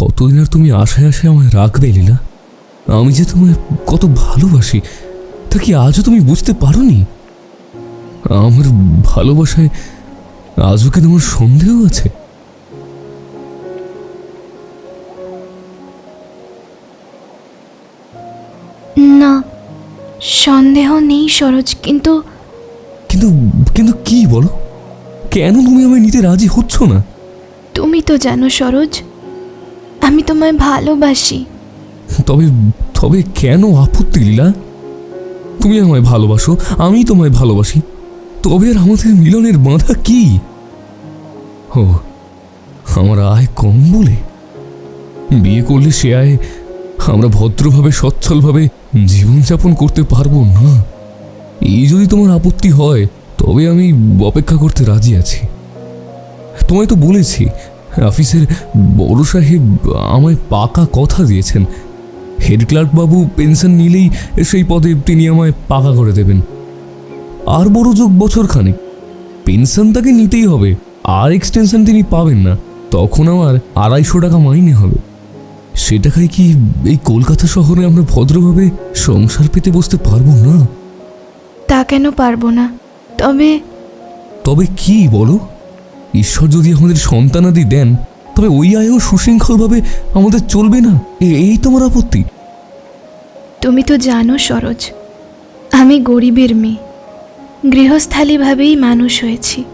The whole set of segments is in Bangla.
কতদিন আর তুমি আশায় আশায় আমায় রাখবে লীলা? আমি যে তোমায় কত ভালোবাসি তা কি আজও তুমি বুঝতে পারোনি? আমার ভালোবাসায় আজও কি তোমার সন্দেহ আছে? না সন্দেহ নেই সরোজ কিন্তু কিন্তু কিন্তু কি বলো? কেন তুমি আমায় নিতে রাজি হচ্ছ না? তুমি তো জানো সরোজ আমি তোমায় ভালোবাসি। তবে তবে কেন আপত্তি, লীলা? তুমি আমায় ভালোবাসো, আমি তোমায় ভালোবাসি। তবে আর আমাদের মিলনের বাঁধা কি? ও, আমার আয় কম বলে। বিয়ে করলে সে আয় আমরা ভদ্রভাবে, সচ্ছলভাবে জীবনযাপন করতে পারব না। এই যদি তোমার আপত্তি হয়, তবে আমি অপেক্ষা করতে রাজি আছি। তোমায় তো বলেছি অফিসের বড় সাহেব আমায় পাকা কথা দিয়েছেন। হেড ক্লার্ক বাবু পেনশন নিলেই সেই পদে তিনি আমায় পাকা করে দেবেন। আর বড় যোগ বছর খানেক পেনশন তাকে নিতেই হবে আর এক্সটেনশন তিনি পাবেন না। তখন আমার আড়াইশো টাকা মাইনে হবে। সে টাকায় কি এই কলকাতা শহরে আমরা ভদ্রভাবে সংসার পেতে বসতে পারব না? তা কেন পারব না? তবে তবে কি বলো? ঈশ্বর যদি আমাদের সন্তানাদি দেন, তবে ওই আয়ও সুশৃঙ্খলভাবে আমাদের চলবে না? এই তোমার আপত্তি? তুমি তো জানো সরোজ, আমি গরিবের মেয়ে। গৃহস্থালীভাবেই মানুষ হয়েছি।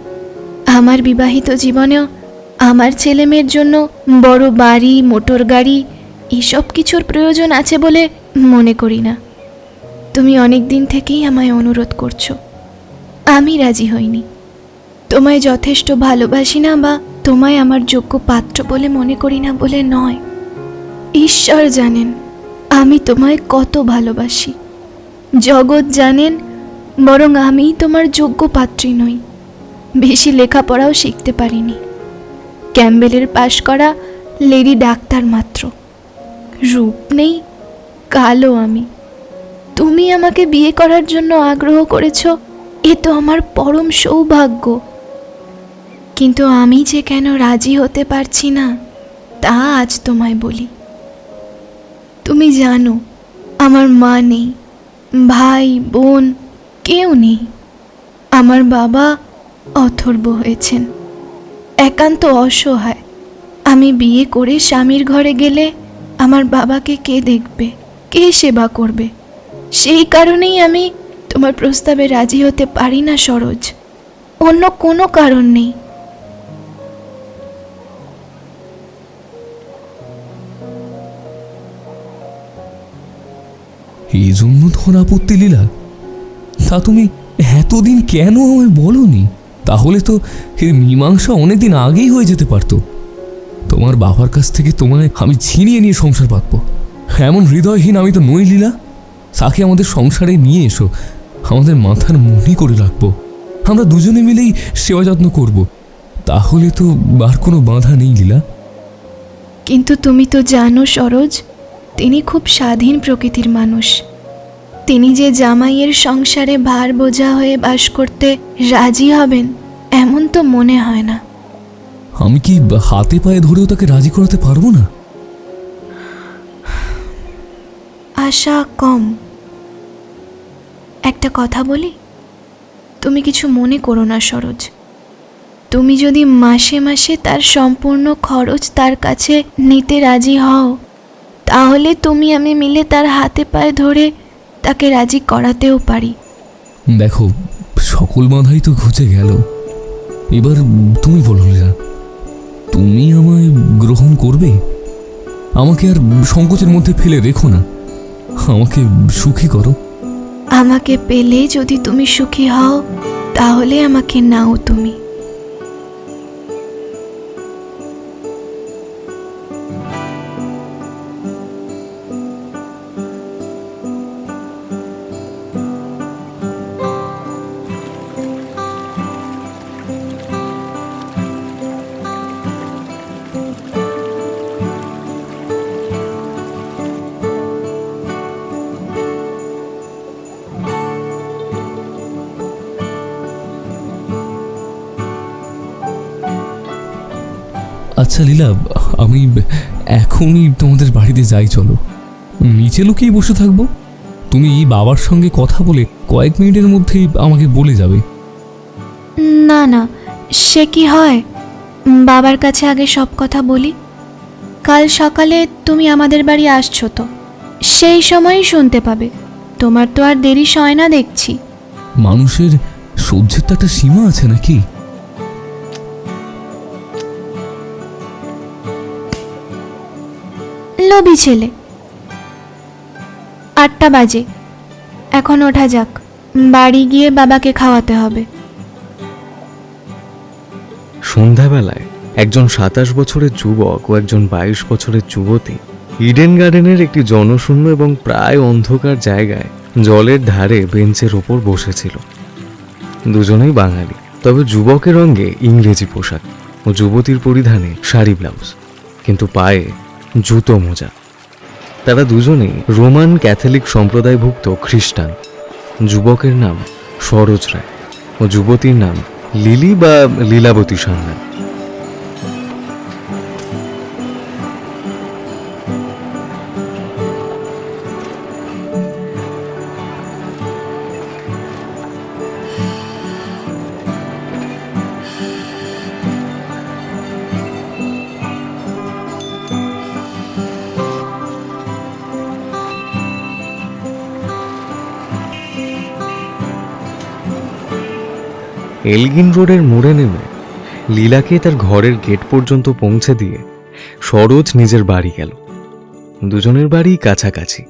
আমার বিবাহিত জীবনেও আমার ছেলে মেয়ের জন্য বড় বাড়ি, মোটর গাড়ি, এসব কিছুর প্রয়োজন আছে বলে মনে করি না। তুমি অনেক দিন থেকেই আমায় অনুরোধ করছ। আমি রাজি হইনি। তোমায় যথেষ্ট ভালোবাসি না বা তোমায় আমার যোগ্য পাত্র বলে মনে করি না বলে নয়। ঈশ্বর জানেন, আমি তোমায় কত ভালোবাসি। জগৎ জানেন, বরং আমিই তোমার যোগ্য পাত্রী নই। বেশি লেখাপড়াও শিখতে পারিনি। ক্যাম্বেলের পাশ করা লেডি ডাক্তার মাত্র। রূপ নেই, কালো আমি। তুমি আমাকে বিয়ে করার জন্য আগ্রহ করেছ, এ তো আমার পরম সৌভাগ্য। কিন্তু আমি যে কেন রাজি হতে পারছি না, তা আজ তোমায় বলি। তুমি জানো, আমার মা নেই, ভাই, বোন, কেউ নেই। আমার বাবা অথর্ব হয়েছেন। একান্ত অসহায়। আমি বিয়ে করে স্বামীর ঘরে গেলে আমার বাবাকে কে দেখবে, কে সেবা করবে? সেই কারণেই আমি তোমার প্রস্তাবে রাজি হতে পারি না, সরোজ। অন্য কোনো কারণ নেই। এই জন্য তোমার আপত্তি লীলা। তা তুমি এতদিন কেন আমায় বলনি? তাহলে তো এর মীমাংসা অনেকদিন আগেই হয়ে যেতে পারতো। তোমার বাবার কাছ থেকে তোমায় আমি ছিনিয়ে নিয়ে সংসার পাতবো এমন হৃদয়হীন আমি তো নই লীলা। তাকে আমাদের সংসারে নিয়ে এসো। আমাদের মাথার মনি করে রাখব। আমরা দুজনে মিলেই সেবা যত্ন করব। তাহলে তো আর কোনো বাধা নেই লীলা। কিন্তু তুমি তো জানো সরোজ তিনি খুব স্বাধীন প্রকৃতির মানুষ। তিনি যে জামাইয়ের সংসারে ভার বোঝা হয়ে বাস করতে রাজি হবেন এমন তো মনে হয় না। আমি কি হাতে পায়ে ধরেও তাকে রাজি করাতে পারব না? আশা কম। একটা কথা বলি? তুমি কিছু মনে করো না সরোজ। তুমি যদি মাসে মাসে তার সম্পূর্ণ খরচ তার কাছে নিতে রাজি হও তাহলে তুমি আমি মিলে তার হাতে পায়ে ধরে তাকে রাজি করাতেও পারি। দেখো সকল বাধাই তো ঘুচে গেল। এবার তুমি বলো লীলা তুমি আমায় গ্রহণ করবে? আমাকে আর সংকোচের মধ্যে ফেলে রেখো না। আমাকে সুখী করো। আমাকে পেলে যদি তুমি সুখী হও তাহলে আমাকে নাও তুমি। আচ্ছা লীলা আমি এখনই তোমাদের বাড়িতে যাই চলো। নিচে লুকিয়ে বসে থাকব। তুমি বাবার সঙ্গে কথা বলে কয়েক মিনিটের মধ্যেই আমাকে বলে যাবে। না না সে কি হয়? বাবার কাছে আগে সব কথা বলি। কাল সকালে তুমি আমাদের বাড়ি আসছো তো সেই সময়ই শুনতে পাবে। তোমার তো আর দেরি সয় না দেখছি। মানুষের সহ্যের তো একটা সীমা আছে নাকি? লোভী ছেলে। আটটা বাজে। এখন ওঠা যাক। বাড়ি গিয়ে বাবাকে খাওয়াতে হবে। সন্ধ্যাবেলায় একজন সাতাশ বছরের যুবক ও একজন বাইশ বছরের যুবতী ইডেন গার্ডেনের একটি জনশূন্য এবং প্রায় অন্ধকার জায়গায় জলের ধারে বেঞ্চের ওপর বসেছিল। দুজনেই বাঙালি, তবে যুবকের রঙে ইংরেজি পোশাক ও যুবতীর পরিধানে শাড়ি ব্লাউজ। কিন্তু পায়ে জুতো মোজা। তারা দুজনেই রোমান ক্যাথলিক সম্প্রদায়ভুক্ত খ্রিস্টান। যুবকের নাম সরোজ রায় ও যুবতীর নাম লিলি বা লীলাবতী সান্যাল। এলগিন রোডের মোড়ে নেমে লীলাকে তার ঘরের গেট পর্যন্ত পৌঁছে দিয়ে সরোজ নিজের বাড়ি গেল। দুজনের বাড়ি কাছাকাছি।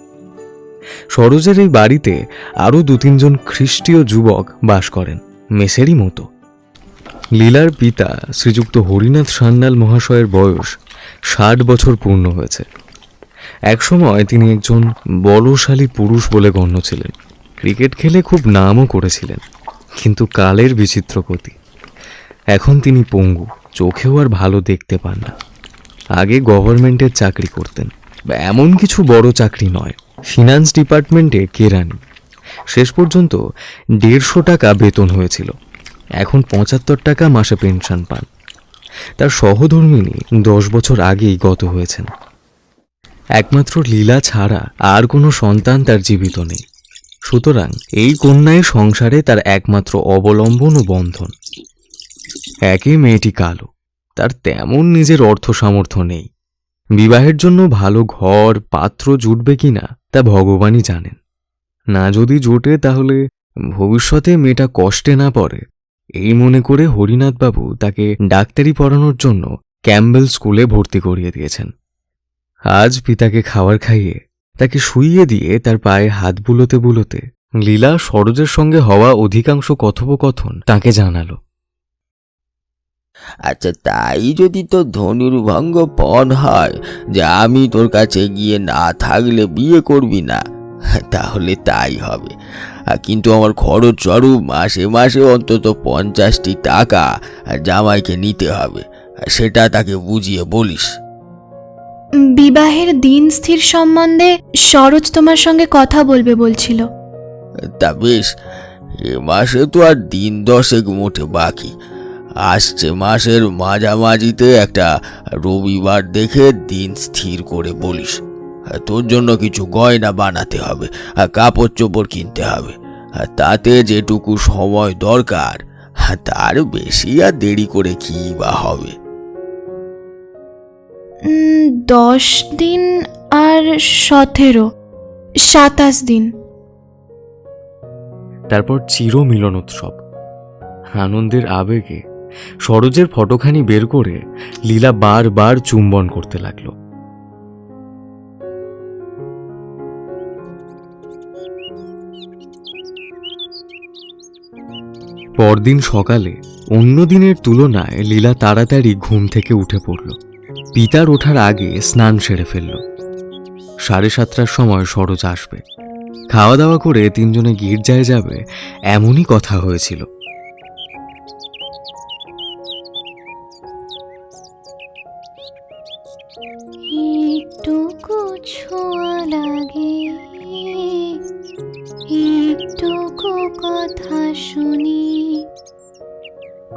সরোজের এই বাড়িতে আরও দু তিনজন খ্রিস্টীয় যুবক বাস করেন মেসেরই মতো। লীলার পিতা শ্রীযুক্ত হরিনাথ সান্যাল মহাশয়ের বয়স ষাট বছর পূর্ণ হয়েছে। একসময় তিনি একজন বলশালী পুরুষ বলে গণ্য ছিলেন। ক্রিকেট খেলে খুব নামও করেছিলেন। কিন্তু কালের বিচিত্র গতি। এখন তিনি পঙ্গু, চোখেও আর ভালো দেখতে পান না। আগে গভর্নমেন্টের চাকরি করতেন এমন কিছু বড় চাকরি নয়। ফিনান্স ডিপার্টমেন্টে কেরানি শেষ পর্যন্ত দেড়শো টাকা বেতন হয়েছিল। এখন পঁচাত্তর টাকা মাসে পেনশন পান। তার সহধর্মিনী দশ বছর আগেই গত হয়েছেন। একমাত্র লীলা ছাড়া আর কোনো সন্তান তার জীবিত নেই। সুতরাং এই কন্যায় সংসারে তার একমাত্র অবলম্বন ও বন্ধন। একই মেয়েটি কালো, তার তেমন নিজের অর্থ সামর্থ্য নেই। বিবাহের জন্য ভালো ঘর, পাত্র জুটবে কিনা তা ভগবানই জানেন। না যদি জোটে, তাহলে ভবিষ্যতে মেয়েটা কষ্টে না পড়ে। এই মনে করে হরিনাথবাবু তাকে ডাক্তারি পড়ানোর জন্য ক্যাম্বেল স্কুলে ভর্তি করিয়ে দিয়েছেন। আজ পিতাকে খাবার খাইয়ে তাকে শুইয়ে দিয়ে তার পায়ে হাত বুলোতে বুলোতে লীলা সরোজের সঙ্গে হওয়া অধিকাংশ কথোপকথন তাকে জানালো। আচ্ছা তাই যদি তোর ধনুর্ভঙ্গ পণ হয় যে আমি তোর কাছে গিয়ে না থাকলে বিয়ে করবি না, তাহলে তাই হবে। কিন্তু আমার খরচ স্বরূপ মাসে মাসে অন্তত পঞ্চাশটি টাকা জামাইকে নিতে হবে, সেটা তাকে বুঝিয়ে বলিস। বিবাহের দিন স্থির সম্বন্ধে সরোজ তোমার সঙ্গে কথা বলবে বলছিল। তা বেশ, এ মাসে তো আর দিন দশেক মোটে বাকি। আসছে মাসের মাঝামাঝিতে একটা রবিবার দেখে দিন স্থির করে বলিস। তোর জন্য কিছু গয়না বানাতে হবে, আর কাপড় চোপড় কিনতে হবে। তাতে যেটুকু সময় দরকার, তার বেশি আর দেরি করে কি বা হবে? দশ দিন আর সতেরো, সাতাশ দিন। তারপর চির মিলন উৎসব আনন্দের আবেগে সরোজের ফটোখানি বের করে লীলা বারবার চুম্বন করতে লাগল। পরদিন সকালে অন্য দিনের তুলনায় লীলা তাড়াতাড়ি ঘুম থেকে উঠে পড়ল। পিতার ওঠার আগে স্নান সেরে ফেলল। সাড়ে সাতটার সময় সরোজ আসবে। খাওয়া দাওয়া করে তিনজনে গির্জায় যাবে, এমনই কথা হয়েছিল। কথা শুনি।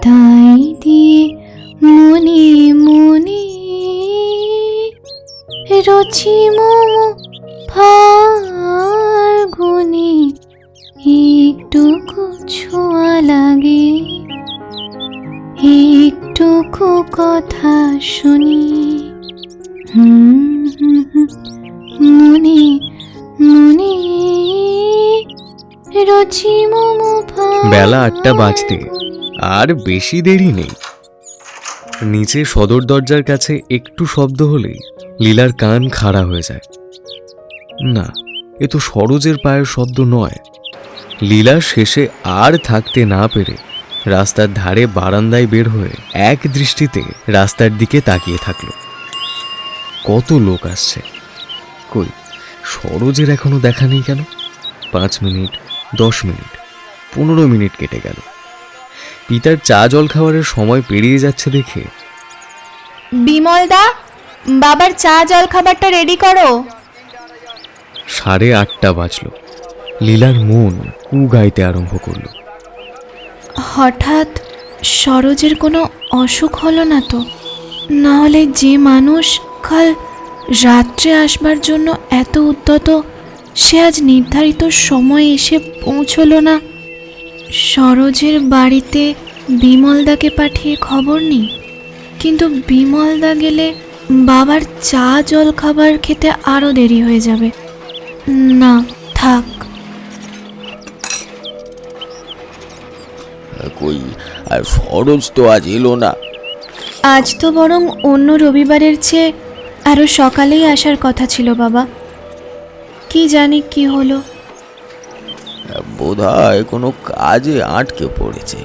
তাই রচি মোমো ফাল্গুনি একটুকু ছোঁয়া লাগে। একটুকু কথা শুনি মনে মনে রচি মোমো বেলা আটটা বাজতে, আর বেশি দেরি নেই। নিচে সদর দরজার কাছে একটু শব্দ হলেই লীলার কান খাড়া হয়ে যায়। না, এ তো সরোজের পায়ের শব্দ নয়। লীলা শেষে আর থাকতে না পেরে রাস্তার ধারে বারান্দায় বের হয়ে এক দৃষ্টিতে রাস্তার দিকে তাকিয়ে থাকল। কত লোক আসছে। কই, সরোজের এখনও দেখা নেই কেন? পাঁচ মিনিট, দশ মিনিট, পনেরো মিনিট কেটে গেল। পিতার চা জল খাবারের সময় পেরিয়ে যাচ্ছে দেখে। বিমলদা বাবার চা জল খাবারটা রেডি করো। সাড়ে আটটা বাজলো। লীলার মন কু গাইতে আরম্ভ করল। হঠাৎ সরোজের কোনো অসুখ হলো না তো? না হলে যে মানুষ কাল রাত্রে আসবার জন্য এত উদ্যত সে আজ নির্ধারিত সময় এসে পৌঁছলো না। সরোজের বাড়িতে বিমলদাকে পাঠিয়ে খবর নেই কিন্তু বিমলদা গেলে বাবার চা জল খাবার খেতে আরও দেরি হয়ে যাবে। না থাক। কই আর সরোজ তো আজ এলো না। আজ তো বরং অন্য রবিবারের চেয়ে আরও সকালেই আসার কথা ছিল বাবা। কি জানি কি হলো। বোধ হয় কোনো কাজে আটকে পড়েছে।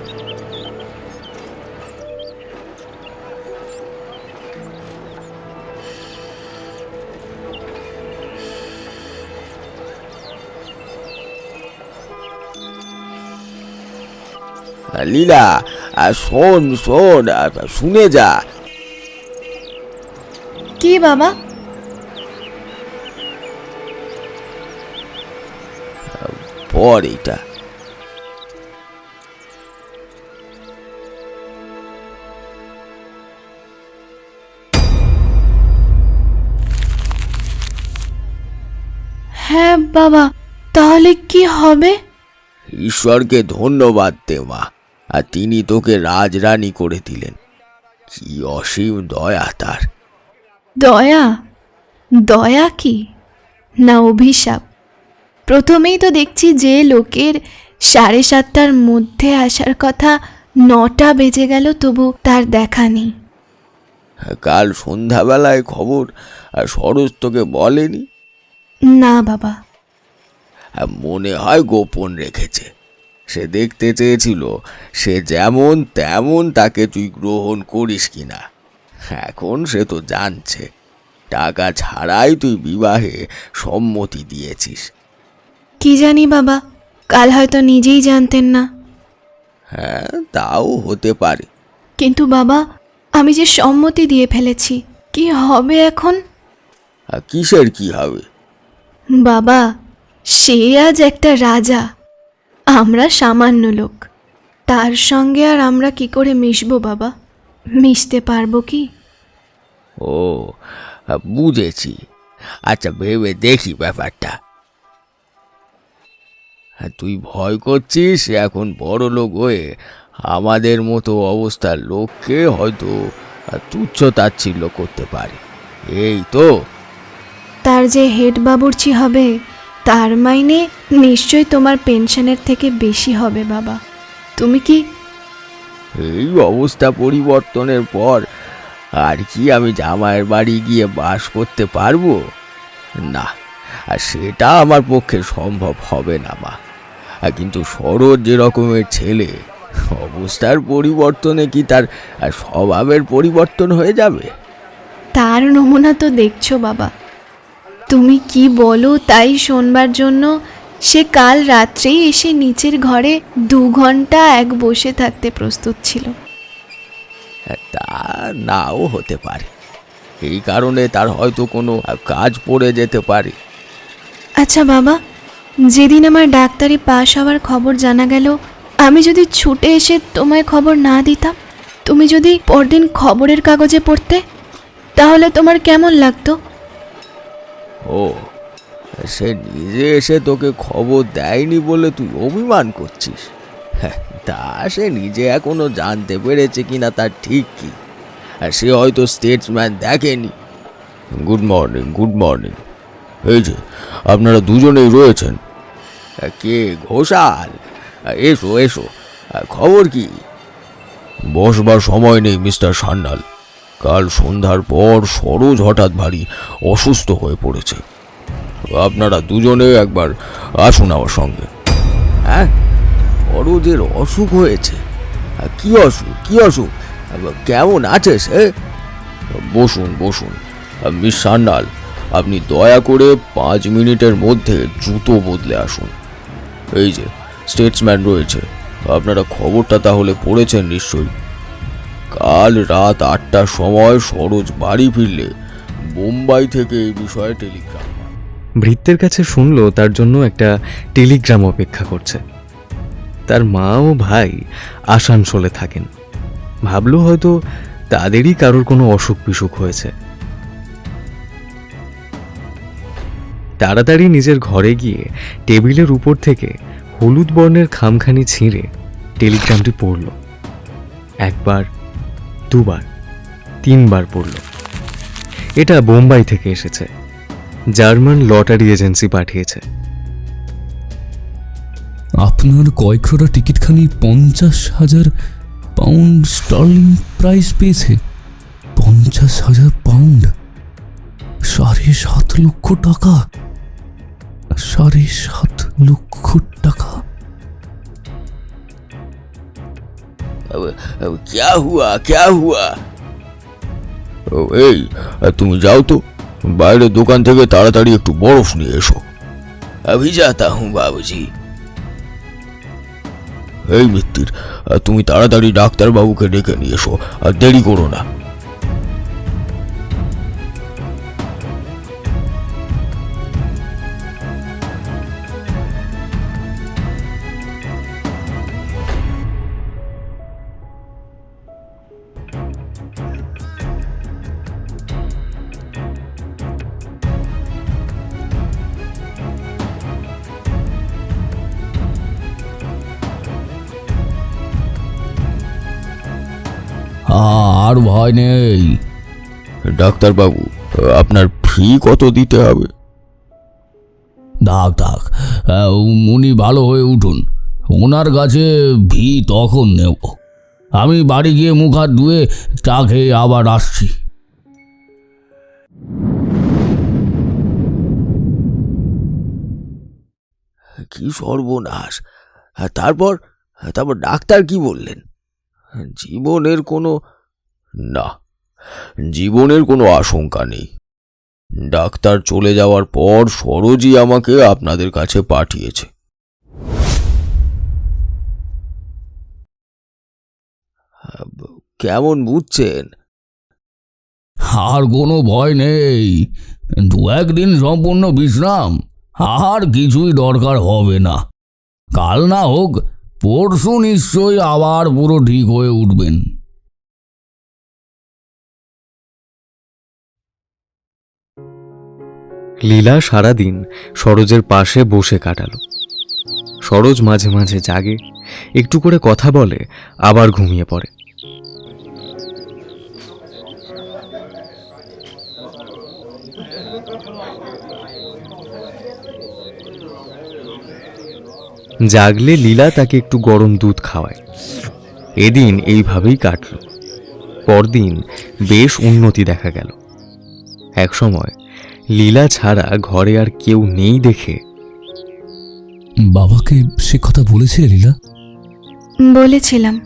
লীলা শোন শোন শুনে যা। কি বাবা? পর এটা হ্যাঁ বাবা তাহলে কি হবে? ঈশ্বরকে ধন্যবাদ দে মা আর তিনি তোকে রাজরানী করে দিলেন। কি অসীম দয়া তার। দয়া? দয়া কি? না অভিশাপ। প্রথমেই তো দেখছি যে লোকের সাড়ে সাতটার মধ্যে আসার কথা নটা বেজে গেল তবু তার দেখা নেই। কাল সন্ধ্যাবেলায় খবর আর সরোজ তোকে বলেনি? না বাবা। মনে হয় গোপন রেখেছে। সে দেখতে চেয়েছিল সে যেমন তেমন তাকে তুই গ্রহণ করিস কিনা। এখন সে তো জানছে। টাকা ছাড়াই তুই বিবাহে সম্মতি দিয়েছিস। কি জানি বাবা কাল হয়তো নিজেই জানতেন না। হ্যাঁ তাও হতে পারে। কিন্তু বাবা আমি যে সম্মতি দিয়ে ফেলেছি কি হবে এখন? আর কিসের কি হবে? বাবা সে আজ একটা রাজা। আমরা সামান্য লোক। তার সঙ্গে আর আমরা কি করে মিশবো বাবা? মিশতে পারব কি? ও বুঝেছি। আচ্ছা ভেবে দেখি ব্যাপারটা। হ্যাঁ, তুই ভয় করছিস? এখন বড় লোক হয়ে আমাদের মতো অবস্থার লোককে হয়তো তুচ্ছ তাচ্ছিল্য করতে পারে। এই তো। তার যে হেড বাবুর্চি হবে তার মাইনে নিশ্চয় তোমার পেনশনের থেকে বেশি হবে বাবা। তুমি কি এই অবস্থা পরিবর্তনের পর আর কি আমি জামাইয়ের বাড়ি গিয়ে বাস করতে পারব? না আর সেটা আমার পক্ষে সম্ভব হবে না মা। আর কিন্তু সরোজ যে রকমের ছেলে অবস্থার পরিবর্তনে কি তার স্বভাবের পরিবর্তন হয়ে যাবে? তার নমুনা তো দেখছ বাবা। তুমি কি বলো তাই শোনবার জন্য? সে কাল রাত্রেই এসে নিচের ঘরে দু ঘণ্টা এক বসে থাকতে প্রস্তুত ছিল। তা নাও হতে পারে। এই কারণে তার হয়তো কোনো কাজ পড়ে যেতে পারে। আচ্ছা বাবা যেদিন আমার ডাক্তারি পাশ হওয়ার খবর জানা গেল আমি যদি ছুটে এসে তোমায় খবর না দিতাম তুমি যদি পরদিন খবরের কাগজে পড়তে তাহলে তোমার কেমন লাগতো? ও সে নিজে এসে তোকে খবর দেয়নি বলে তুই অভিমান করছিস। হ্যাঁ, তা সে নিজে এখনও জানতে পেরেছে কিনা তার ঠিক কি? আর সে হয়তো স্টেটসম্যান দেখেনি। গুড মর্নিং গুড মর্নিং এই যে আপনারা দুজনেই রয়েছেন। কে ঘোষাল? এসো এসো। খবর কি? বসবার সময় নেই মিস্টার সান্যাল। কাল সন্ধ্যার পর সরোজ হঠাৎ ভারী অসুস্থ হয়ে পড়েছে। আপনারা দুজনে একবার আসুন আমার সঙ্গে। হ্যাঁ? সরোজের অসুখ হয়েছে। কি অসুখ? কি অসুখ? কেমন আছে সে? বসুন বসুন। মিস সান্যাল আপনি দয়া করে পাঁচ মিনিটের মধ্যে জুতো বদলে আসুন। এই যে স্টেটসম্যান রয়েছে। আপনারা খবরটা তাহলে পড়েছেন নিশ্চয়ই। কাল রাত আটটার সময় সরোজ বাড়ি ফিরলে বোম্বাই থেকে এই বিষয়ে টেলিগ্রাম। ভৃত্যের কাছে শুনলো তার জন্য একটা টেলিগ্রাম অপেক্ষা করছে। তার মা ও ভাই আসানসোলে থাকেন। ভাবলো হয়তো তাদেরই কারোর কোনো অসুখ বিসুখ হয়েছে। তাড়াতাড়ি নিজের ঘরে গিয়ে টেবিলের উপর থেকে হলুদ বর্ণের খামখানি ছিঁড়ে টেলিগ্রামটি পড়ল। একবার, দুবার, তিনবার পড়ল। এটা বোম্বাই থেকে এসেছে। জার্মান লটারি এজেন্সি পাঠিয়েছে। আপনার কয় করা টিকিটখানি পঞ্চাশ হাজার পাউন্ড স্টার্লিং প্রাইস পেয়েছে। পঞ্চাশ হাজার পাউন্ড। সাড়ে সাত লক্ষ টাকা। সাড়ে সাত লক্ষ টাকা अब अब क्या हुआ क्या हुआ ও, এই তুমি যাও তো বাইরে দোকান থেকে তাড়াতাড়ি একটু বরফ নিয়ে এসো अभी जाता हूँ बाबूजी এই মিত্তির তুমি তাড়াতাড়ি ডাক্তার বাবুকে ডেকে নিয়ে এসো আর দেরি করো না ভয় নেই। ডাক্তার বাবু আপনার ফি কত দিতে হবে? থাক। আহ, উনি ভালো হয়ে উঠুন। ওনার কাছে ভি তখন নেব। আমি বাড়ি গিয়ে মুখ হাত ধুয়ে চা খেয়ে আবার আসছি। কি সর্বনাশ। হ্যাঁ, তারপর তারপর ডাক্তার কি বললেন? জীবনের কোনো না, জীবনের কোনো আশঙ্কা নেই। ডাক্তার চলে যাওয়ার পর সরোজই আমাকে আপনাদের কাছে পাঠিয়েছে। কেমন বুঝছেন? আর কোনো ভয় নেই। দু একদিন সম্পূর্ণ বিশ্রাম, আর কিছুই দরকার হবে না। কাল না হোক, পরশু নিশ্চয়ই আবার পুরো ঠিক হয়ে উঠবেন। লীলা সারাদিন সরোজের পাশে বসে কাটালো। সরোজ মাঝে মাঝে জাগে, একটু করে কথা বলে, আবার ঘুমিয়ে পড়ে। জাগলে লীলা তাকে একটু গরম দুধ খাওয়ায়। এদিন এইভাবেই কাটল। পরদিন বেশ উন্নতি দেখা গেল। একসময় লীলা ছাড়া ঘরে আর কেউ নেই দেখে। বাবাকে সে কথা বলেছিলে লীলা? বলেছিলাম।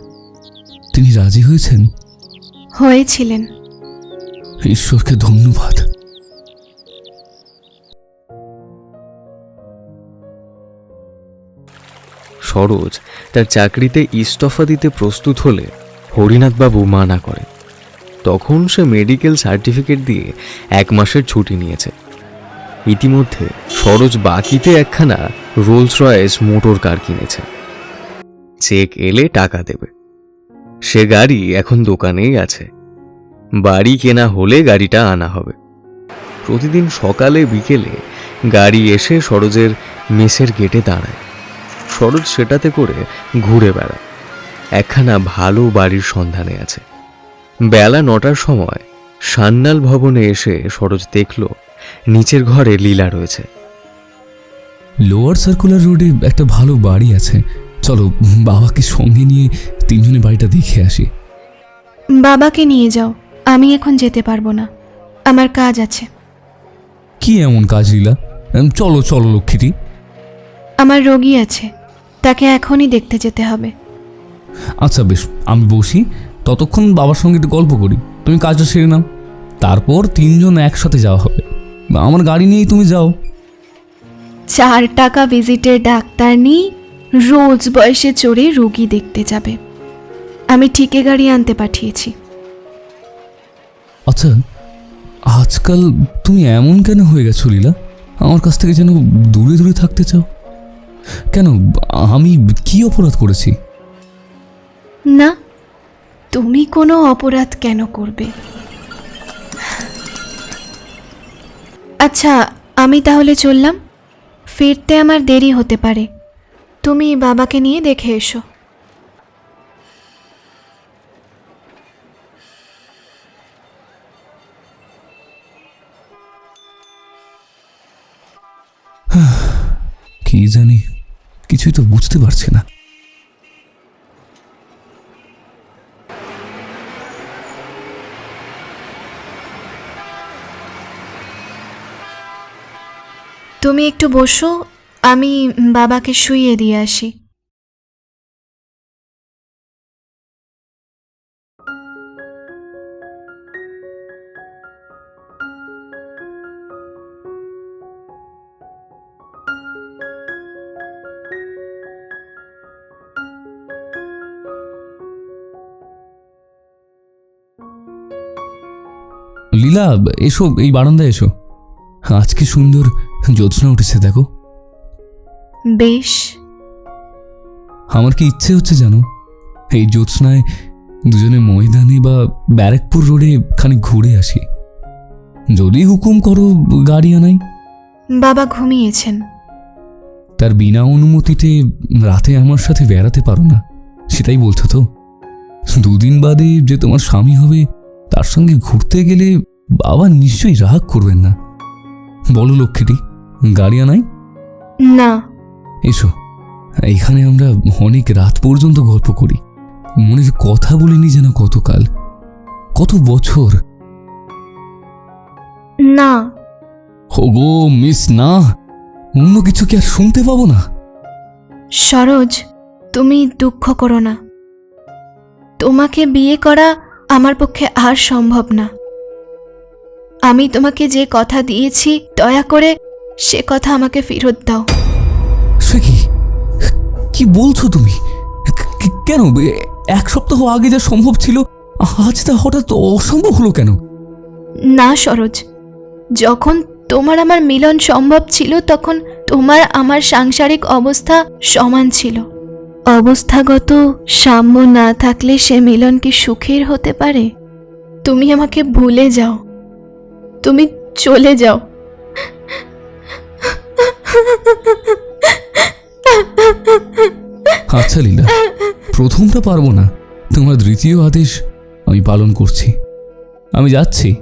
তিনি রাজি হয়েছেন? হয়েছিলেন। ঈশ্বরকে ধন্যবাদ। সরোজ তার চাকরিতে ইস্তফা দিতে প্রস্তুত হলে হরিনাথবাবু মানা করে তখন সে মেডিকেল সার্টিফিকেট দিয়ে এক মাসের ছুটি নিয়েছে। ইতিমধ্যে সরোজ বাকিতে একখানা রোলস রয়েস মোটর কার কিনেছে। চেক এলে টাকা দেবে। সে গাড়ি এখন দোকানেই আছে। বাড়ি কেনা হলে গাড়িটা আনা হবে। প্রতিদিন সকালে বিকেলে গাড়ি এসে সরোজের মেসের গেটে দাঁড়ায়। সরোজ সেটাতে করে ঘুরে বেড়ায়। একখানা ভালো বাড়ির সন্ধানে আছে। বেলা নটার সময় সান্নাল ভবনে এসে সরোজ দেখল নিচের ঘরে লীলা রয়েছে। লোয়ার সার্কুলার রোডে একটা ভালো বাড়ি আছে। চলো বাবাকে সঙ্গে নিয়ে তিনজনে বাড়িটা দেখে আসি। বাবাকে নিয়ে যাও আমি এখন যেতে পারব না। আমার কাজ আছে। কি এমন কাজ লীলা? চলো চলো লক্ষ্মীটি। আমার রোগী আছে তাকে এখনই দেখতে যেতে হবে। আচ্ছা বেশ আমি বসি। ততক্ষণ বাবার সঙ্গে একটু গল্প করি। তুমি কাজটা সেরে নাও। তারপর তিনজন একসাথে যাওয়া হবে। আমার গাড়ি নিয়েই তুমি যাও। চার টাকা ভিজিটের ডাক্তার নিয়ে রোজ বয়সে চড়ে রোগী দেখতে যাবে। আমি ঠিকে গাড়ি আনতে পাঠিয়েছি। আচ্ছা আজকাল তুমি এমন কেন হয়ে গেছো লীলা? আমার কাছ থেকে যেন দূরে দূরে থাকতে চাও। কেন আমি কি অপরাধ করেছি? না তুমি কোনো অপরাধ কেন করবে? আচ্ছা আমি তাহলে চললাম। ফিরতে আমার দেরি হতে পারে। তুমি বাবাকে নিয়ে দেখে এসো। কি জানি, কিছুই তো বুঝতে পারছি না। তুমি একটু বসো, আমি বাবাকে শুইয়ে দিয়ে আসি। লীলা, এসো, এই বারান্দায় এসো। আজকে সুন্দর জ্যোৎস্না উঠেছে দেখো। বেশ। আমার কি ইচ্ছে হচ্ছে জানো? এই জ্যোৎস্নায় দুজনে ময়দানে বা ব্যারাকপুর রোডে খানিক ঘুরে আসি। যদি হুকুম করো গাড়ি আনাই। বাবা ঘুমিয়েছেন। তার বিনা অনুমতিতে রাতে আমার সাথে বেড়াতে পারো না সেটাই বলছো তো? দুদিন বাদে যে তোমার স্বামী হবে তার সঙ্গে ঘুরতে গেলে বাবা নিশ্চয়ই রাগ করবেন না। বলো লক্ষ্মীটি। গাড়ি আনাই না। এসো এখানে আমরা অনেক রাত পর্যন্ত গল্প করি। মনের কথা বলিনি যেন কতকাল। কত বছর? না। ওগো মিস না। অন্য কিছু কি আর শুনতে পাবো না? সরোজ তুমি দুঃখ করো না। তোমাকে বিয়ে করা আমার পক্ষে আর সম্ভব না। আমি তোমাকে যে কথা দিয়েছি দয়া করে সে কথা আমাকে ফেরত দাও। সে কি? কি বলছো তুমি? কেন? এক সপ্তাহ আগে যা সম্ভব ছিল আজ তা হঠাৎ অসম্ভব হলো কেন? না সরোজ। যখন তোমার আমার মিলন সম্ভব ছিল তখন তোমার আমার সাংসারিক অবস্থা সমান ছিল। অবস্থাগত সাম্য না থাকলে সে মিলন কি সুখের হতে পারে? তুমি আমাকে ভুলে যাও। তুমি চলে যাও। আচ্ছা লীলা প্রথমটা পারব না। তোমার দ্বিতীয় আদেশ আমি পালন করছি। আমি যাচ্ছি।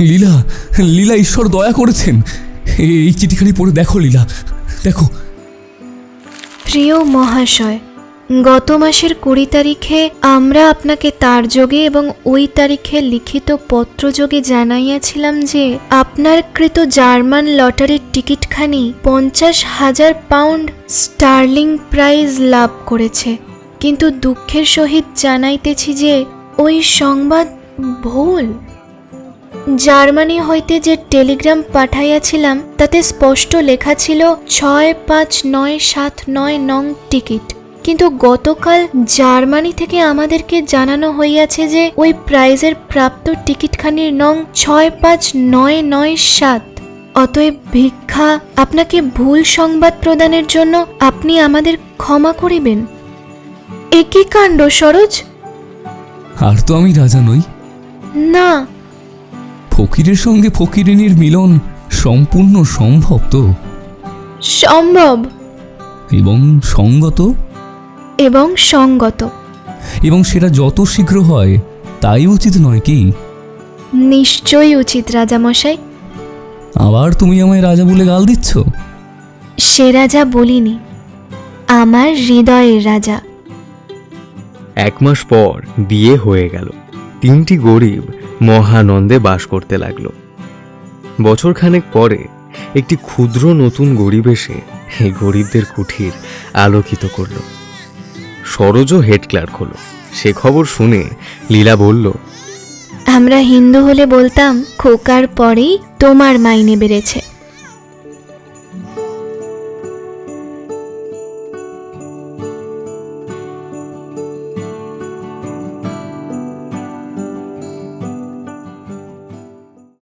লীলা লীলা ঈশ্বর দয়া করেছেন। এই চিঠিখানি পড়ে দেখো লীলা, দেখো। প্রিয় মহাশয়, গত মাসের কুড়ি তারিখে আমরা আপনাকে তার যোগে এবং ওই তারিখে লিখিত পত্রযোগে জানাইয়াছিলাম যে আপনার কৃত জার্মান লটারির টিকিটখানি পঞ্চাশ হাজার পাউন্ড স্টার্লিং প্রাইজ লাভ করেছে। কিন্তু দুঃখের সহিত জানাইতেছি যে ওই সংবাদ ভুল। জার্মানি হইতে যে টেলিগ্রাম পাঠাইয়াছিলাম তাতে স্পষ্ট লেখা ছিল ছয় পাঁচ নয় সাত নয় নং টিকিট। কিন্তু গতকাল জার্মানি থেকে আমাদেরকে জানানো হইয়াছে যে ওই প্রাইজের প্রাপ্ত টিকিটখানির নং ছয় পাঁচ নয় নয় সাত। অতএব ভিক্ষা আপনাকে ভুল সংবাদ প্রদানের জন্য আপনি আমাদের ক্ষমা করিবেন। একই কাণ্ড সরোজ? আর তো আমি রাজা নই। না ফকিরের সঙ্গে ফকিরিনীর মিলন সম্পূর্ণ সম্ভব তো? সম্ভব। এবং সঙ্গত? এবং সঙ্গত। এবং সেটা যত শীঘ্র হয় তাই উচিত নয় কি? নিশ্চয়ই উচিত রাজামশাই। আবার তুমি আমায় রাজা বলে গাল দিচ্ছ? সে রাজা বলিনি আমার হৃদয়ের রাজা। এক মাস পর বিয়ে হয়ে গেল। তিনটি গরিব মহানন্দে বাস করতে লাগল। বছরখানেক পরে একটি ক্ষুদ্র নতুন গরিব এসে এই গরিবদের কুঠির আলোকিত করল। সরোজও হেড ক্লার্ক হলো। সে খবর শুনে লীলা বলল, আমরা হিন্দু হলে বলতাম, খোকার পরেই তোমার মাইনে বেড়েছে।